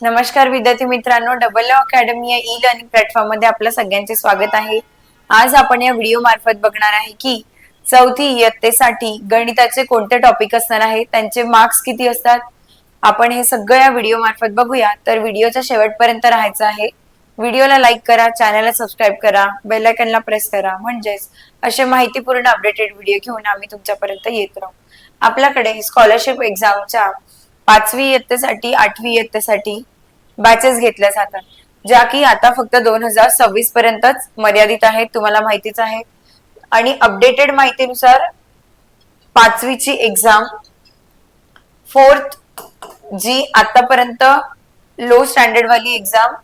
नमस्कार विद्यार्थी मित्रांनो डबल अकॅडमी या ई लर्निंग प्लॅटफॉर्ममध्ये आपलं सगळ्यांचे स्वागत आहे. आज आपण या व्हिडिओ मार्फत बघणार आहे की चौथी इयत्तेसाठी गणिताचे कोणते टॉपिक असणार आहे त्यांचे मार्क्स किती असतात? आपण हे सगळं या व्हिडिओ मार्फत बघूया. तर व्हिडिओच्या शेवटपर्यंत राहायचं आहे. व्हिडिओला लाईक करा चॅनलला सबस्क्राईब करा बेल आयकनला प्रेस करा. म्हणजेच असे माहितीपूर्ण अपडेटेड व्हिडिओ घेऊन आम्ही तुमच्यापर्यंत येत राहू. आपल्याकडे स्कॉलरशिप एक्झामच्या पाचवी इयत्तेसाठी आठवी इयत्तेसाठी बॅचेस घेतल्या जातात ज्या की आता फक्त दोन हजार सव्वीस पर्यंतच मर्यादित आहेत तुम्हाला माहितीच आहे. आणि अपडेटेड माहितीनुसार पाचवीची एक्झाम फोर्थ जी आतापर्यंत लो स्टँडर्ड वाली एक्झाम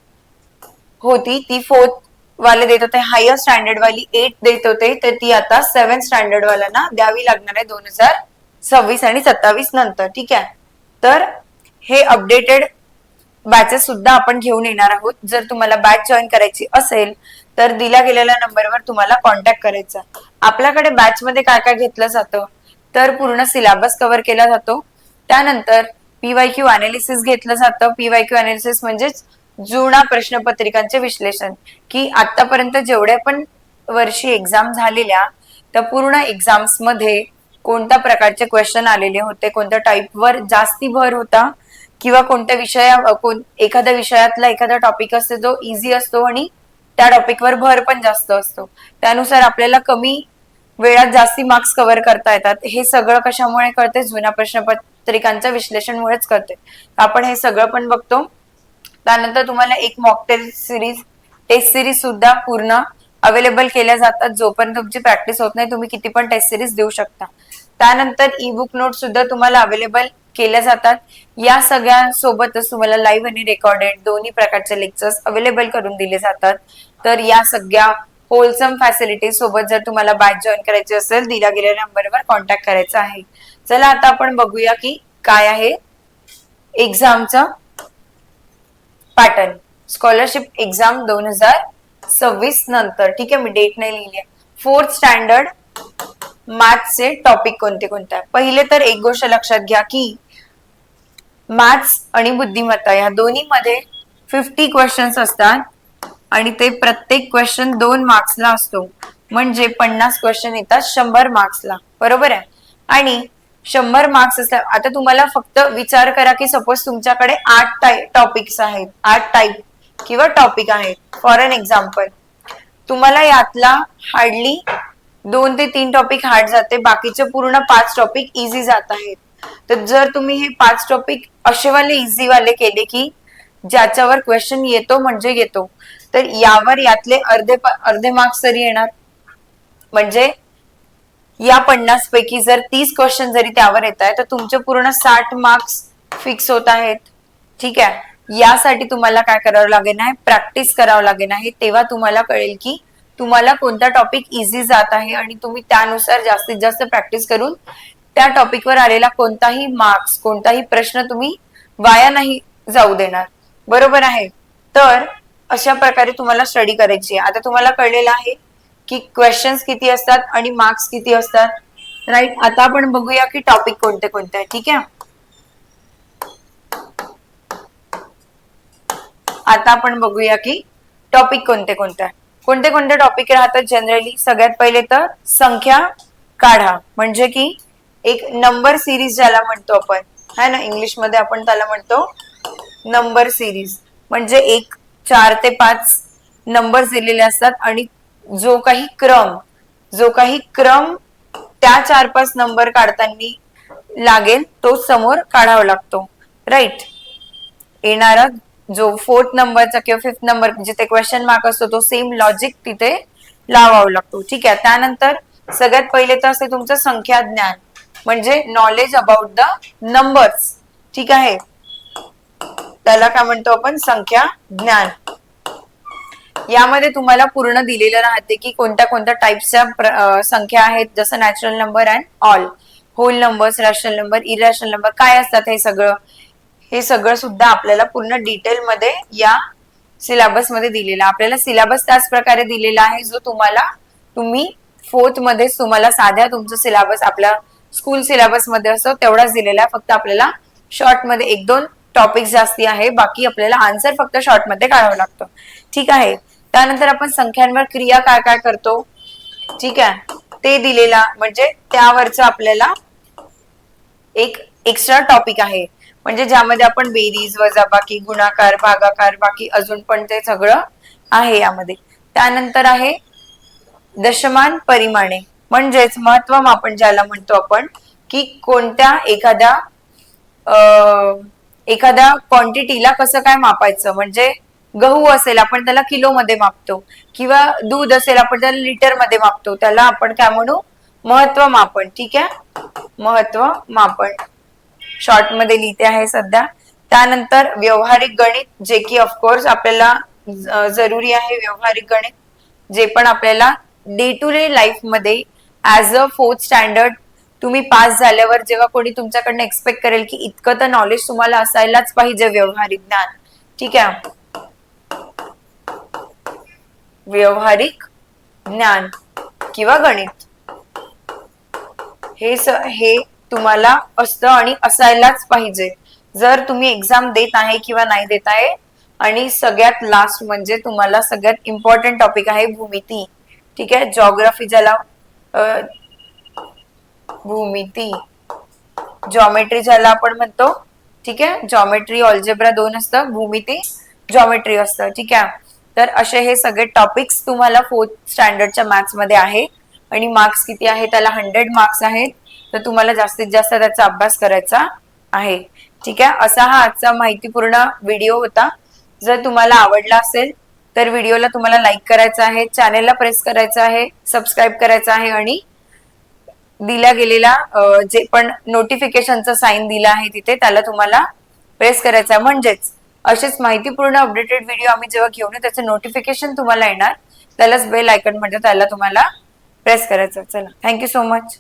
होती ती फोर्थ वाले देत होते हायर स्टँडर्ड वाली एट देत होते तर ती आता सेव्हन स्टँडर्ड वाल्यांना द्यावी लागणार आहे दोन हजार सव्वीस आणि सत्तावीस नंतर ठीक आहे? तर हे अपडेटेड बॅचेस सुद्धा आपण घेऊन येणार आहोत. जर तुम्हाला बॅच जॉईन करायची असेल तर दिल्या गेलेल्या नंबरवर तुम्हाला कॉन्टॅक्ट करायचा. आपल्याकडे बॅच मध्ये काय काय घेतलं जातं तर पूर्ण सिलेबस कव्हर केला जातो. त्यानंतर पीवाय क्यू अनालिसिस घेतलं जातं. पीवाय क्यू अनालिसिस म्हणजेच जुना प्रश्नपत्रिकांचे विश्लेषण. की आतापर्यंत जेवढ्या पण वर्षी एक्झाम झालेल्या त्या पूर्ण एक्झाम्समध्ये कोणत्या प्रकारचे क्वेश्चन आलेले होते कोणत्या टाईपवर जास्ती भर होता किंवा कोणत्या विषया कोण एखाद्या विषयातला एखादा टॉपिक असतो जो इझी असतो आणि त्या टॉपिकवर भर पण जास्त असतो. त्यानुसार आपल्याला कमी वेळात जास्ती मार्क्स कव्हर करता येतात. हे सगळं कशामुळे कळते? जुन्या प्रश्नपत्रिकांच्या विश्लेषणमुळेच करते आपण हे सगळं पण बघतो. त्यानंतर तुम्हाला एक mock test series test series सुद्धा पूर्ण अवेलेबल केल्या जातात जोपर्यंत तुमची प्रॅक्टिस होत नाही तुम्ही किती पण टेस्ट सिरीज देऊ शकता. त्यानंतर ई बुक नोट सुद्धा तुम्हाला अवेलेबल केल्या जातात. या सगळ्यांसोबतच तुम्हाला लाईव्ह आणि रेकॉर्डेड दोन्ही प्रकारचे लेक्चर्स अवेलेबल करून दिले जातात. तर या सगळ्या होलसम फॅसिलिटी सोबत जर तुम्हाला बॅच जॉईन करायची असेल दिल्या गेलेल्या नंबरवर कॉन्टॅक्ट करायचा आहे. चला आता आपण बघूया की काय आहे एक्झामचं पॅटर्न स्कॉलरशिप एक्झाम दोन हजार सव्वीस नंतर. ठीक आहे मी डेट नाही लिहिली फोर्थ स्टँडर्ड मॅथ्सचे टॉपिक कोणते कोणते आहे? पहिले तर एक गोष्ट लक्षात घ्या की मॅथ्स आणि बुद्धिमत्ता या दोन्हीमध्ये फिफ्टी क्वेश्चन्स असतात आणि ते प्रत्येक क्वेश्चन दोन मार्क्सला असतो. म्हणजे पन्नास क्वेश्चन येतात शंभर मार्क्सला. बरोबर आहे? आणि शंभर मार्क्स असल्या आता तुम्हाला फक्त विचार करा की सपोज तुमच्याकडे आठ टॉपिक्स आहेत. आठ टाईप किंवा टॉपिक आहेत. फॉर एन एक्झाम्पल तुम्हाला यातला हार्डली दोन ते तीन टॉपिक हार्ड जाते बाकीचे पूर्ण पाच टॉपिक इझी जात आहेत. तर जर तुम्ही हे पाच टॉपिक असेवाले इझी वाले केले की ज्याच्यावर क्वेश्चन येतो म्हणजे येतो. तर यावर यातले अर्धे अर्धे मार्क्स तरी येणार. म्हणजे या पन्नास पैकी जर तीस क्वेश्चन जरी त्यावर येत आहे तर तुमचे पूर्ण साठ मार्क्स फिक्स होत आहेत. ठीक आहे? यासाठी तुम्हाला काय करावं लागेल आहे? प्रॅक्टिस करावं लागेल आहे. तेव्हा तुम्हाला कळेल की तुम्हाला कोणता टॉपिक इझी जात आहे आणि तुम्ही त्यानुसार जास्तीत जास्त प्रॅक्टिस करून त्या टॉपिकवर आलेला कोणताही मार्क्स कोणताही प्रश्न तुम्ही वाया नाही जाऊ देणार. बरोबर आहे? तर अशा प्रकारे तुम्हाला स्टडी करायची आहे. आता तुम्हाला कळलेलं आहे की क्वेश्चन्स किती असतात आणि मार्क्स किती असतात. राईट आता आपण बघूया की टॉपिक कोणते कोणते आहे. ठीक आहे? आता आपण बघूया की टॉपिक कोणते कोणते आहे. कोणते कोणते टॉपिक राहतात जनरली सगळ्यात पहिले तर संख्या काढा. म्हणजे की एक नंबर सिरीज ज्याला म्हणतो आपण. है ना? इंग्लिशमध्ये आपण त्याला म्हणतो नंबर सिरीज म्हणजे एक चार ते पाच नंबर दिलेले असतात आणि जो काही क्रम जो काही क्रम त्या चार पाच नंबर काढताना लागेल तो समोर काढावा लागतो. राईट येणारा जो फोर्थ नंबरचा किंवा फिफ्थ नंबर जिथे क्वेश्चन मार्क असतो तो सेम लॉजिक तिथे लावावा लागतो. ठीक आहे? त्यानंतर सगळ्यात पहिले तर असते तुमचं संख्या ज्ञान म्हणजे नॉलेज अबाउट द नंबर्स ठीक आहे? त्याला काय म्हणतो आपण? संख्या ज्ञान. यामध्ये तुम्हाला पूर्ण दिलेलं राहते की कोणत्या कोणत्या टाईपच्या संख्या आहेत जसं natural number and all whole numbers rational number irrational number काय असतात हे सगळं? हे सगळं सुद्धा आपल्याला पूर्ण डिटेलमध्ये या सिलेबसमध्ये दिलेला आपल्याला सिलेबस त्याच प्रकारे दिलेला आहे जो तुम्हाला तुम्ही फोर्थमध्ये तुम्हाला साध्या तुमचा सिलेबस आपल्या स्कूल सिलेबसमध्ये असतो तेवढाच दिलेला आहे. फक्त आपल्याला शॉर्टमध्ये एक दोन टॉपिक जास्ती आहे. बाकी आपल्याला आन्सर फक्त शॉर्टमध्ये काढावं लागतं. ठीक आहे? त्यानंतर आपण संख्यांवर क्रिया काय काय करतो? ठीक आहे? ते दिलेला म्हणजे त्यावरचं आपल्याला एक एक्स्ट्रा टॉपिक आहे. म्हणजे ज्यामध्ये आपण बेरीज वजाबाकी गुणाकार भागाकार बाकी अजून पण ते सगळं आहे यामध्ये. त्यानंतर आहे दशमान परिमाणे. म्हणजेच महत्त्व मापन ज्याला म्हणतो आपण की कोणत्या एखाद्या एखाद्या क्वांटिटीला कसं काय मापायचं? म्हणजे गहू असेल आपण त्याला किलो मध्ये मापतो किंवा दूध असेल आपण त्याला लिटरमध्ये मापतो. त्याला आपण काय म्हणू? महत्त्व मापन ठीक आहे? महत्त्व मापन शॉर्टमध्ये लिहिते आहे सध्या. त्यानंतर व्यवहारिक गणित जे की ऑफकोर्स आपल्याला जरुरी आहे व्यवहारिक गणित जे पण आपल्याला डे टू डे लाईफमध्ये ऍज अ फोर्थ स्टँडर्ड तुम्ही पास झाल्यावर जेव्हा कोणी तुमच्याकडनं एक्सपेक्ट करेल की इतकं तर नॉलेज तुम्हाला असायलाच पाहिजे व्यवहारिक ज्ञान. ठीक आहे? व्यावहारिक ज्ञान किंवा गणित. हे स हे तुम्हाला असतं आणि असायलाच पाहिजे. जर तुम्ही एक्झाम देत आहे किंवा नाही देत आहे आणि सगळ्यात लास्ट म्हणजे तुम्हाला सगळ्यात इम्पॉर्टंट टॉपिक आहे भूमिती. ठीक आहे? जॉग्राफी ज्याला भूमिती. जॉमेट्री ज्याला आपण म्हणतो ठीक आहे? जॉमेट्री ऑल्जेब्रा दोन असतं भूमिती जॉमेट्री असतं ठीक आहे? तर असे हे सगळे टॉपिक्स तुम्हाला फोर्थ स्टँडर्डच्या मॅथ्समध्ये आहे. आणि मार्क्स किती आहे त्याला हंड्रेड मार्क्स आहेत. तर तुम्हाला जास्तीत जास्त त्याचा अभ्यास करायचा आहे. ठीक आहे? असा हा आजचा माहितीपूर्ण व्हिडिओ होता. जर तुम्हाला आवडला असेल तर व्हिडिओला तुम्हाला लाईक करायचा आहे चॅनेलला प्रेस करायचं आहे सबस्क्राईब करायचं आहे आणि दिला गेलेला जे पण नोटिफिकेशनचा साईन दिला आहे तिथे त्याला तुम्हाला प्रेस करायचा आहे. म्हणजेच असेच माहितीपूर्ण अपडेटेड व्हिडिओ आम्ही जेव्हा घेऊन त्याचं नोटिफिकेशन तुम्हाला येणार. त्यालाच बेल आयकन म्हणजे त्याला तुम्हाला प्रेस करायचं चला थँक्यू सो मच.